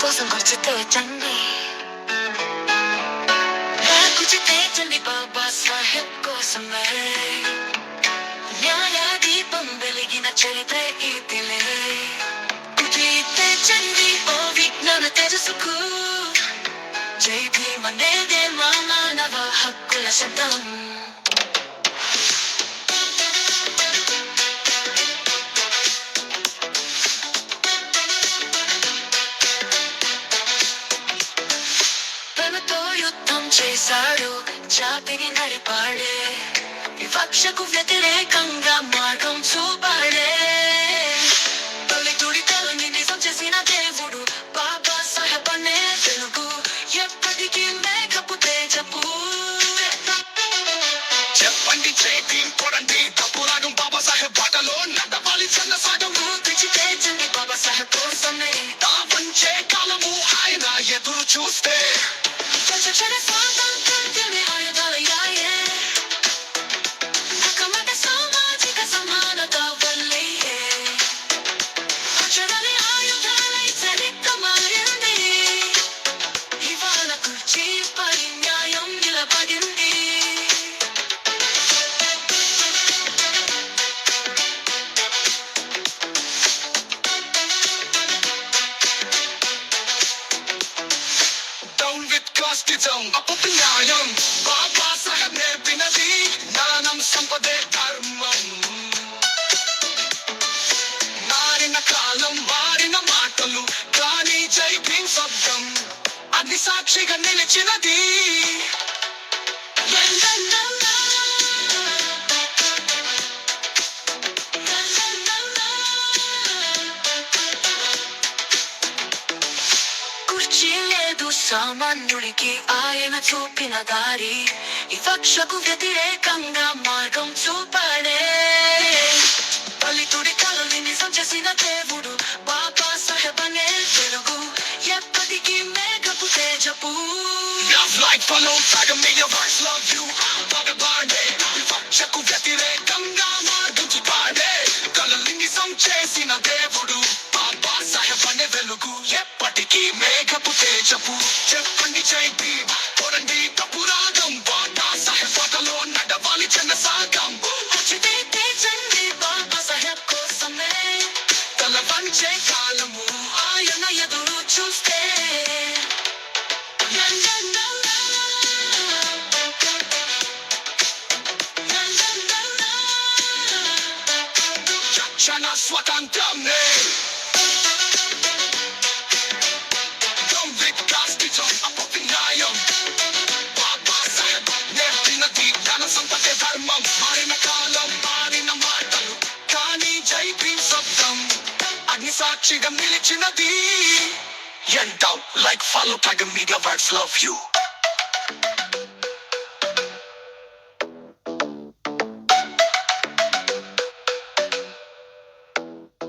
벗은 걸치 때 짱네 나 굳이 대전이 봐봐서 했고 선물 녀야 기쁨 들리기나 최대 이들래 우리 대전이 오빅 너는 대주소 구. JP만 내게 와만 나봐. 학구라 셨던 చేశాడు. జాతిని నడిపాడే. వివక్షకు వ్యతిరేకంగా మార్గం చూపాడే. నిజం చేసిన దేవుడు బాబా సాహెబ్ అనే తెలుగు. ఎప్పటికీ చెప్పండి చేతి కొడండి బాటలో నడవాలి సాగం. బాబా సాహెబ్ కోసమే తాపంచే కాలము ఆయన ఎదురు చూస్తే విత్ కాస్టిజం అప్పు న్యాయం బాబాసాహెబ్ నేర్పినది జ్ఞానం సంపదే ధర్మం. మారిన కాలం మారిన మాటలు కానీ జై శబ్దం అది సాక్షిగా నిలిచినది. సామాన్యుడికి ఆయన చూపిన దారి వివక్షకు వ్యతిరేకంగా మార్గం చూపాడే పల్లెటూరి కలని నిజం చేసిన దేవుడు బాబా సహబనే తెలుగు ఎప్పటికీ మేఘపు తేజపు Love like follow సగం మీడియా వర్స్ లవ్ యూ పగబాడే వివక్షకు వ్యతిరేకంగా మార్గం చూపాడే కలలి నిజం చేసిన దేవుడు బాబా సాహెబ్ అనే వెలుగు ఎప్పటికీ మేఘపు తేజపు చెప్పండి జై భీమ్ కొరండి తప్పు రాగం బాబా సాహెబ్ నడవాలి చిన్న సాగం కుర్చీతే తేజండి బాబా సాహెబ్ కోసమే తల వంచే కాలము ఆయన ఎదురు చూస్తే క్షణ స్వతంత్రంనే సాక్షిగా నిలిచినది ఎండ్ out like follow tiger media words love you